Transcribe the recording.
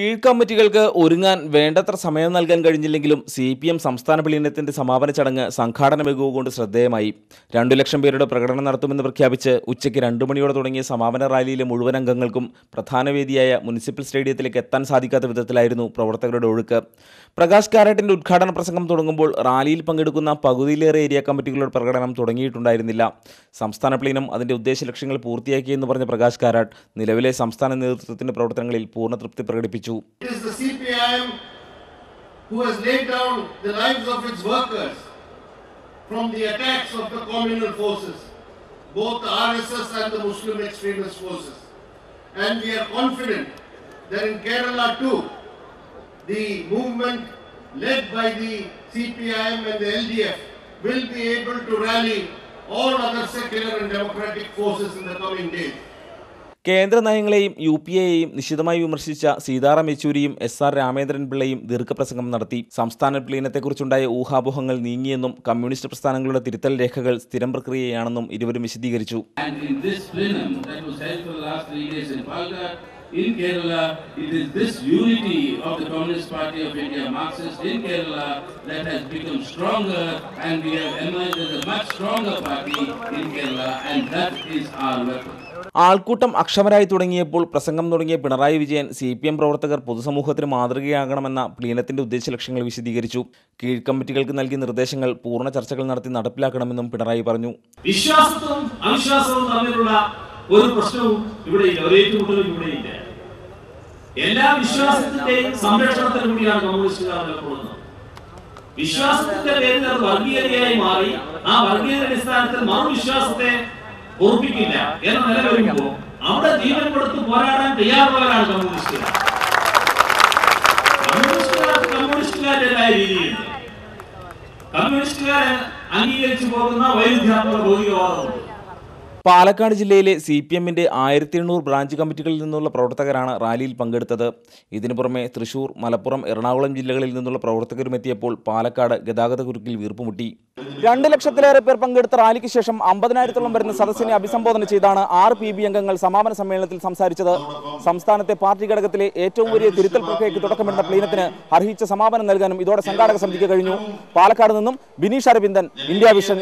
കീഴ്ക്കമ്മിറ്റികൾക്ക് ഒരുങ്ങാൻ വേണ്ടത്ര സമയം നൽകാൻ കഴിഞ്ഞില്ലെങ്കിലും സി പി എം സംസ്ഥാന പ്ലീനത്തിന്റെ സമാപന ചടങ്ങ് സംഘാടന മികവ് കൊണ്ട് ശ്രദ്ധേയമായി. രണ്ടു ലക്ഷം പേരുടെ പ്രകടനം നടത്തുമെന്ന് പ്രഖ്യാപിച്ച് ഉച്ചയ്ക്ക് രണ്ടു മണിയോടെ തുടങ്ങിയ സമാപന റാലിയിലെ മുഴുവൻ അംഗങ്ങൾക്കും പ്രധാന വേദിയായ മുനിസിപ്പൽ സ്റ്റേഡിയത്തിലേക്ക് എത്താൻ സാധിക്കാത്ത വിധത്തിലായിരുന്നു പ്രവർത്തകരുടെ ഒഴുക്ക്. പ്രകാശ് കാരാട്ടിന്റെ ഉദ്ഘാടന പ്രസംഗം തുടങ്ങുമ്പോൾ റാലിയിൽ പങ്കെടുക്കുന്ന പകുതിയിലേറെ ഏരിയ കമ്മിറ്റികളുടെ പ്രകടനം തുടങ്ങിയിട്ടുണ്ടായിരുന്നില്ല. സംസ്ഥാന പ്ലീനം അതിന്റെ ഉദ്ദേശ ലക്ഷ്യങ്ങൾ പൂർത്തിയാക്കിയെന്ന് പറഞ്ഞ പ്രകാശ് കാരാട്ട് നിലവിലെ സംസ്ഥാന നേതൃത്വത്തിന്റെ പ്രവർത്തനങ്ങളിൽ പൂർണ തൃപ്തി പ്രകടിപ്പിച്ചു. It is the CPIM who has laid down the lives of its workers from the attacks of the communal forces, both the RSS and the Muslim extremist forces. And we are confident that in Kerala too, the movement led by the CPIM and the LDF will be able to rally all other secular and democratic forces in the coming days. കേന്ദ്ര നയങ്ങളെയും U P എയെയും നിശിതമായി വിമർശിച്ച സീതാറാം യെച്ചൂരിയും S R Ramendran പിള്ളയും ദീർഘപ്രസംഗം നടത്തി. സംസ്ഥാന വിലീനത്തെക്കുറിച്ചുണ്ടായ ഊഹാപോഹങ്ങൾ നീങ്ങിയെന്നും കമ്മ്യൂണിസ്റ്റ് പ്രസ്ഥാനങ്ങളുടെ തിരുത്തൽ രേഖകൾ സ്ഥിരം പ്രക്രിയയാണെന്നും ഇരുവരും വിശദീകരിച്ചു. In Kerala, it is this unity of the Communist Party of India, Marxist in Kerala, that has become stronger and we have emerged as a much stronger party in Kerala and that is our weapon. ആൾക്കൂട്ടം അക്ഷമരായി തുടങ്ങിയപ്പോൾ പ്രസംഗം തുടങ്ങിയ Pinarayi Vijayan C P M പ്രവർത്തകർ പൊതുസമൂഹത്തിന് മാതൃകയാകണമെന്ന പ്ലീനത്തിന്റെ ഉദ്ദേശ ലക്ഷ്യങ്ങൾ വിശദീകരിച്ചു കീഴ്ക്കമ്മിറ്റികൾക്ക് നൽകിയ നിർദ്ദേശങ്ങൾ പൂർണ ചർച്ചകൾ നടത്തി നടപ്പിലാക്കണമെന്നും പിണറായി പറഞ്ഞു വിശ്വാസവും അവിശ്വാസവും തമ്മിലുള്ള ഒരു പ്രശ്നവും ഇവിടെ ഇല്ല ഒരു ഏറ്റുമുട്ടലും ഇവിടെ ഇല്ല. എല്ലാ വിശ്വാസത്തിന്റെയും സംരക്ഷണത്തിന് കൂടിയാണ് കമ്മ്യൂണിസ്റ്റുകാർ നിലകൊള്ളുന്നത് വിശ്വാസത്തിന്റെ പേരിൽ അത് വർഗീയതയായി മാറി ആ വർഗീയത അടിസ്ഥാനത്തിൽ മറുവിശ്വാസത്തെ ഉറപ്പിക്കില്ല എന്ന നില വരുമ്പോ അവിടെ ജീവൻ കൊടുത്ത് പോരാടാൻ തയ്യാറുള്ളവരാണ് കമ്മ്യൂണിസ്റ്റുകാർ. കമ്മ്യൂണിസ്റ്റുകാർക്ക് കമ്മ്യൂണിസ്റ്റുകാരുടേതായ രീതിയുണ്ട്. കമ്മ്യൂണിസ്റ്റുകാരെ അംഗീകരിച്ചു പോകുന്ന വൈരുദ്ധ്യാത്മക ഭൗതികവാദമുണ്ട്. പാലക്കാട് ജില്ലയിലെ സി പി എമ്മിന്റെ ആയിരത്തി എണ്ണൂറ് ബ്രാഞ്ച് കമ്മിറ്റികളിൽ നിന്നുള്ള പ്രവർത്തകരാണ് റാലിയിൽ പങ്കെടുത്തത്. ഇതിനു പുറമെ തൃശൂർ മലപ്പുറം എറണാകുളം ജില്ലകളിൽ നിന്നുള്ള പ്രവർത്തകരും എത്തിയപ്പോൾ പാലക്കാട് ഗതാഗത കുരുക്കിൽ വീർപ്പുമുട്ടി രണ്ട് ലക്ഷത്തിലേറെ പേർ പങ്കെടുത്ത റാലിക്ക് ശേഷം അമ്പതിനായിരത്തോളം വരുന്ന സദസ്സിനെ അഭിസംബോധന ചെയ്താണ് ആറ് പി ബി അംഗങ്ങൾ സമാപന സമ്മേളനത്തിൽ സംസാരിച്ചത്. സംസ്ഥാനത്തെ പാർട്ടി ഘടകത്തിലെ ഏറ്റവും വലിയ തിരുത്തൽ പ്രക്രിയയ്ക്ക് തുടക്കമിടുന്ന പ്ലീനത്തിന് അർഹിച്ച സമാപനം നൽകാനും ഇതോടെ സംഘാടക സമിതിക്ക് കഴിഞ്ഞു. പാലക്കാട് നിന്നും ബിനീഷ് അരവിന്ദൻ ഇന്ത്യ വിഷൻ.